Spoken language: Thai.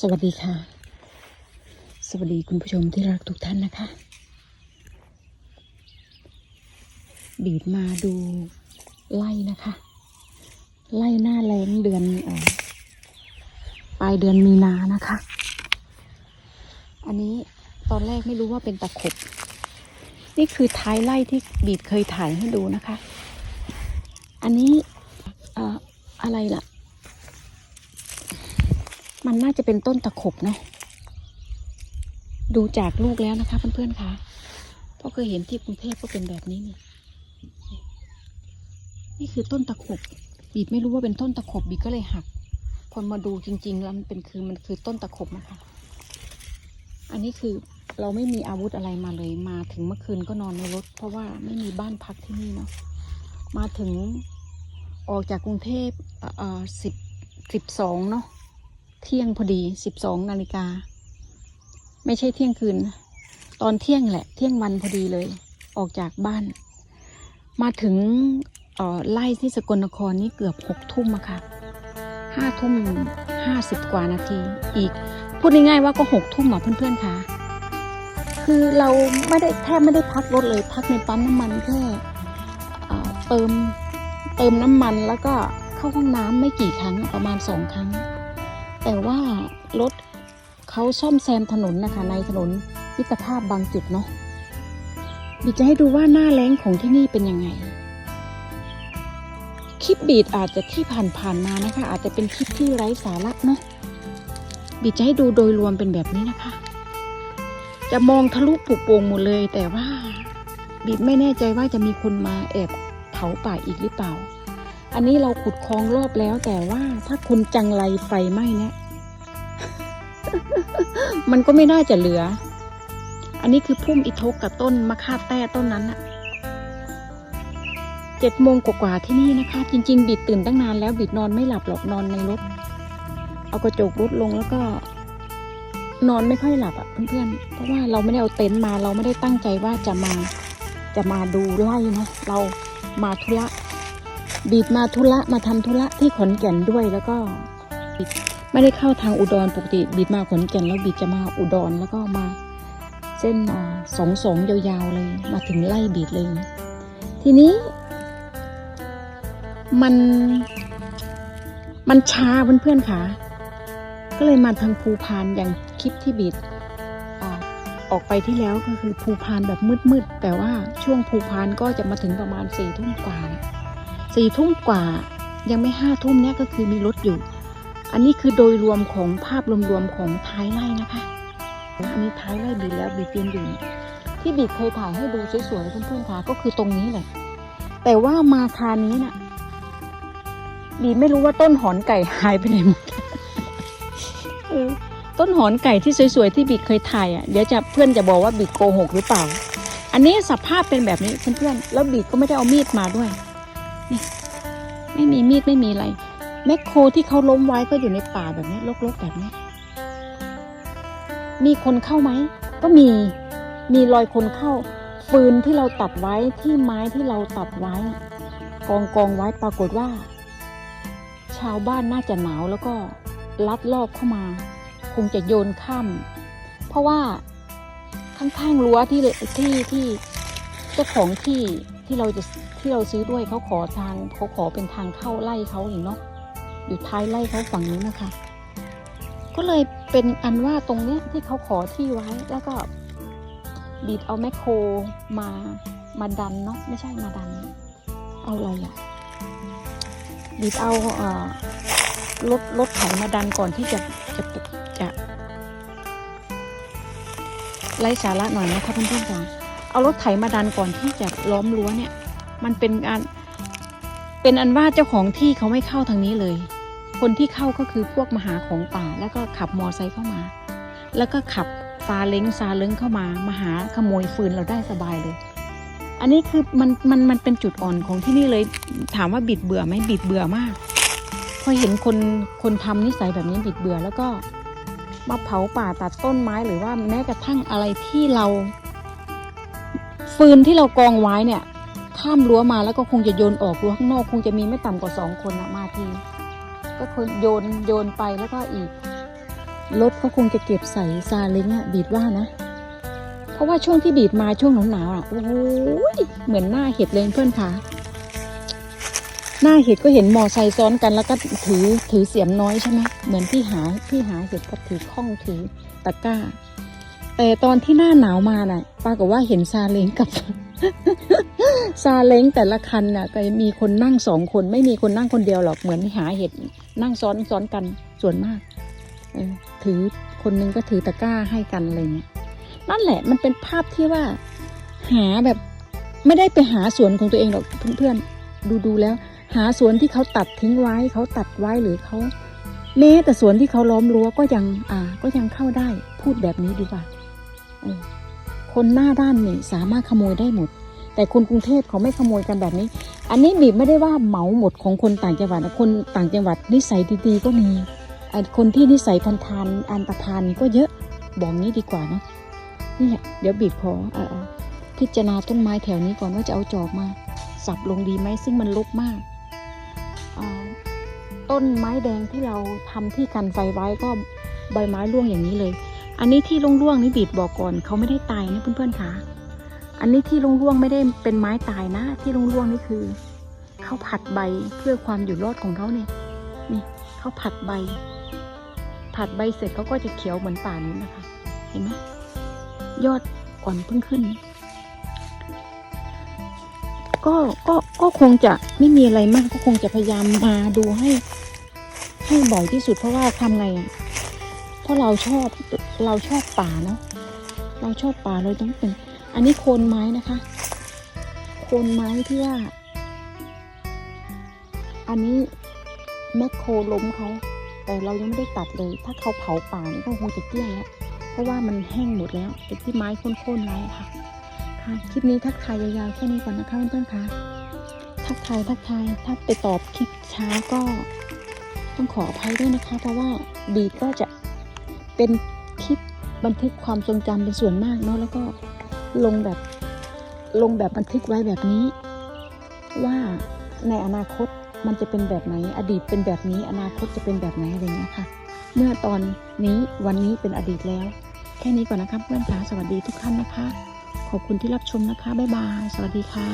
สวัสดีค่ะ สวัสดีคุณผู้ชมที่รักทุกท่านนะคะบีดมาดูไล่นะคะ ไล่หน้าแรงเดือนออปลายเดือนมีนานะคะ อันนี้ตอนแรกไม่รู้ว่าเป็นตะขบ นี่คือท้ายไล่ที่บีดเคยถ่ายให้ดูนะคะ อันนี้อออะไรล่ะ มันน่าจะเป็นต้นตะขบเนาะดูจากลูกแล้วนะคะเพื่อนๆคะเพราะเคยเห็นที่กรุงเทพก็เป็นแบบนี้นี่นี่คือต้นตะขบบีบไม่รู้ว่าเป็นต้นตะขบบีก็เลยหัก พอมาดูจริง ๆ แล้วมันเป็นคือมันคือต้นตะขบนะคะ อันนี้คือเราไม่มีอาวุธอะไรมาเลยมาถึงเมื่อคืนก็นอนในรถ เพราะว่าไม่มีบ้านพักที่นี่เนาะมาถึงออกจากกรุงเทพเอ่อสิบสิบสองเนาะ เที่ยงพอดีสิบสองนาฬิกา ไม่ใช่เที่ยงคืน ตอนเที่ยงแหละ เที่ยงวันพอดีเลย ออกจากบ้าน มาถึงไล่ที่สกลนครนี่เกือบหกทุ่มอะค่ะห้าทุ่มห้าสิบกว่านาที อีก พูดง่ายๆว่าก็หกทุ่มหรอเพื่อนๆค่ะ คือเราไม่ได้แทบไม่ได้พักรถเลย พักในปั๊มน้ำมันแค่เอ่อเติมเติมน้ำมันแล้วก็เข้าห้องน้ำไม่กี่ครั้งประมาณสองครั้ง แต่ว่ารถเขาซ่อมแซมถนนนะคะ ในถนนมิตรภาพบางจุดเนาะบีจะให้ดูว่าหน้าแรงของที่นี่เป็นยังไง คลิปบีดอาจจะที่ผ่านๆมานะคะ อาจจะเป็นคลิปที่ไร้สาระเนาะบีจะให้ดูโดยรวมเป็นแบบนี้นะคะ จะมองทะลุปุกโปร่งหมดเลย แต่ว่าบีดไม่แน่ใจว่าจะมีคนมาแอบเผาป่าอีกหรือเปล่า อันนี้เราขุดคลองรอบแล้ว แต่ว่าถ้าคนจังไรไฟไหม้เนี่ย มันก็ไม่น่าจะเหลือ อันนี้คือพุ่มอิทกกับต้นมะค่าแต้ต้นนั้นอะเจ็ดโมงกว่าๆที่นี่นะคะ จริง ๆ บิดตื่นตั้งนานแล้วบิดนอนไม่หลับหรอกนอนในรถ เอากระจกรถลงแล้วก็ นอนไม่ค่อยหลับอะเพื่อนๆเพราะว่าเราไม่ได้เอาเต็นท์มาเราไม่ได้ตั้งใจว่าจะมาจะมาดูไล่นะเรามาธุระ บีดมาธุระมาทำธุระที่ขอนแก่นด้วยแล้วก็บีดไม่ได้เข้าทางอุดรปกติบีดมาขอนแก่นแล้วบีดจะมาอุดรแล้วก็มา เส้นสองสองยาวๆเลย มาถึงไล่บีดเลย ทีนี้ มันมันช้าเพื่อนๆค่ะ ก็เลยมาทางภูพานอย่างคลิปที่บีดอออกไปที่แล้วก็คือภูพานแบบมืดๆแต่ว่าช่วงภูพานก็จะมาถึงประมาณสี่ทุ่มกว่านะ สี่ทุ่มกว่ายังไม่ห้าทุ่มเนี่ยก็คือมีรถอยู่ อันนี้คือโดยรวมของภาพรวมๆของท้ายไร่นะคะอันนี้ท้ายไร่บีแล้วบีเตรียมอยู่ที่บีเคยถ่ายให้ดูสวยๆเพื่อนๆค่ะก็คือตรงนี้แหละ แต่ว่ามาคานี้น่ะบีไม่รู้ว่าต้นหอนไก่หายไปไหนหมดต้นหอนไก่ที่สวยๆที่บีเคยถ่ายอะเดี๋ยวจะเพื่อนจะบอกว่าบีโกหกหรือเปล่า อันนี้สภาพเป็นแบบนี้เพื่อนๆแล้วบีก็ไม่ได้เอามีดมาด้วย ไม่มีมีดไม่มีอะไร แมคโครที่เขาล้มไว้ก็อยู่ในป่าแบบนี้รกๆแบบนี้ มีคนเข้าไหม ก็มี มีรอยคนเข้า ฟืนที่เราตัดไว้ที่ไม้ที่เราตัดไว้ กองกองไว้ปรากฏว่า ชาวบ้านน่าจะหนาวแล้วก็ลัดลอบเข้ามา คงจะโยนข้ามเพราะว่าข้างๆรั้วที่ที่ที่ เจ้าของที่ที่เราจะที่เราซื้อด้วยเขาขอทางเขาขอเป็นทางเข้าไล่เขาอย่างเนาะอยู่ท้ายไล่เขาฝั่งนู้นนะคะ ก็เลยเป็นอันว่าตรงเนี้ยที่เขาขอที่ไว้แล้วก็บีดเอาแมคโครมามาดันเนาะไม่ใช่มาดัน เอาอะไรอะบีดเอาเอ่อรถรถไถมาดันก่อนที่จะจะจะไล่สาระหน่อยนะคะเพื่อนๆจ๋า เอารถไถมาดันก่อนที่จะล้อมรั้วเนี่ย มันเป็นการเป็นอันว่าเจ้าของที่เขาไม่เข้าทางนี้เลย คนที่เข้าก็คือพวกมหาของป่า แล้วก็ขับมอไซค์เข้ามา แล้วก็ขับซาเล้งซาเล้งเข้ามามาหาขโมยฟืนเราได้สบายเลย อันนี้คือมันมันมันเป็นจุดอ่อนของที่นี่เลย ถามว่าบิดเบื่อไหมบิดเบื่อมาก พอเห็นคนคนทำนิสัยแบบนี้บิดเบื่อแล้วก็มาเผาป่าตัดต้นไม้หรือว่าแม้กระทั่งอะไรที่เรา ฟืนที่เรากองไว้เนี่ย ข้ามรั้วมาแล้วก็คงจะโยนออกรั้วข้างนอก คงจะมีไม่ต่ำกว่าสองคนนะมาที ก็คนโยนโยนไปแล้วก็อีกรถก็คงจะเก็บใส่ซาเล้งอะบีดว่านะ เพราะว่าช่วงที่บีดมาช่วงหนาวๆอะโอ้ยเหมือนหน้าเห็ดเลยเพื่อนคะหน้าเห็ดก็เห็นมอไซค์ซ้อนกันแล้วก็ถือถือเสียมน้อยใช่ไหมเหมือนที่หาที่หาเห็ดก็ถือข้องถือตะกร้า แต่ตอนที่หน้าหนาวมาน่ะปรากฏว่าเห็นซาเล้งกับ ซาเล้งแต่ละคันน่ะก็มีคนนั่งสองคน ไม่มีคนนั่งคนเดียวหรอกเหมือนหาเห็ดนั่งซ้อนซ้อนกันส่วนมากเออถือคนนึงก็ถือตะกร้าให้กันอะไรเงี้ยนั่นแหละมันเป็นภาพที่ว่า หาแบบไม่ได้ไปหาสวนของตัวเองหรอกเพื่อนๆดูดูแล้ว หาสวนที่เขาตัดทิ้งไว้เขาตัดไว้หรือเขาแม้แต่สวนที่เขาล้อมรั้วก็ยังอ่าก็ยังเข้าได้พูดแบบนี้ดีกว่า คนหน้าด้านนี่สามารถขโมยได้หมด แต่คนกรุงเทพเขาไม่ขโมยกันแบบนี้ อันนี้บีบไม่ได้ว่าเหมาหมดของคนต่างจังหวัดนะคนต่างจังหวัดนิสัยดีๆก็มีคนที่นิสัยพันทานอันตรธานก็เยอะบอกงี้ดีกว่าเนาะนี่แหละเดี๋ยวบีบขออพิจารณาต้นไม้แถวนี้ก่อนว่าจะเอาจอบมา สับลงดีไหมซึ่งมันลกมาก ต้นไม้แดงที่เราทำที่กันไฟไว้ก็ใบไม้ร่วงอย่างนี้เลย อันนี้ที่ร่วงๆนี่บีดบอกก่อนเขาไม่ได้ตายนะเพื่อนๆค่ะอันนี้ที่ร่วงๆไม่ได้เป็นไม้ตายนะ ที่ร่วงๆนี่คือเขาผัดใบเพื่อความอยู่รอดของเขาเนี่ยนี่เขาผัดใบ ผัดใบเสร็จเขาก็จะเขียวเหมือนป่านู้นะคะ เห็นไหมยอดอ่อนเพิ่งขึ้น ก็ก็ก็คงจะไม่มีอะไรมากก็คงจะพยายามมาดูให้ ให้บ่อยที่สุดเพราะว่าทำไงอะ เพราะเราชอบเราชอบป่าเนาะเราชอบป่าเราต้องเป็น อันนี้โคนไม้นะคะ โคนไม้ที่ว่า อันนี้แมคโครล้มเขาแต่เรายังไม่ได้ตัดเลย ถ้าเขาเผาป่านี่ก็คงจะเกลี้ยงแล้วเพราะว่ามันแห้งหมดแล้วเป็นที่ไม้โค่นๆไว้ค่ะค่ะ คลิปนี้ทักทายยาวๆแค่นี้ก่อนนะคะเพื่อนๆค่ะ ทักทายทักทายถ้าไปตอบคลิปช้าก็ต้องขออภัยด้วยนะคะ เพราะว่าบีก็จะ เป็นคลิปบันทึกความทรงจำเป็นส่วนมากเนาะแล้วก็ลงแบบลงแบบบันทึกไว้แบบนี้ ว่าในอนาคตมันจะเป็นแบบไหน อดีตเป็นแบบนี้ อนาคตจะเป็นแบบไหนอะไรเงี้ยค่ะ เมื่อตอนนี้วันนี้เป็นอดีตแล้ว แค่นี้ก่อนนะคะเพื่อนจ๋าสวัสดีทุกท่านนะคะ ขอบคุณที่รับชมนะคะบ๊ายบาย สวัสดีค่ะ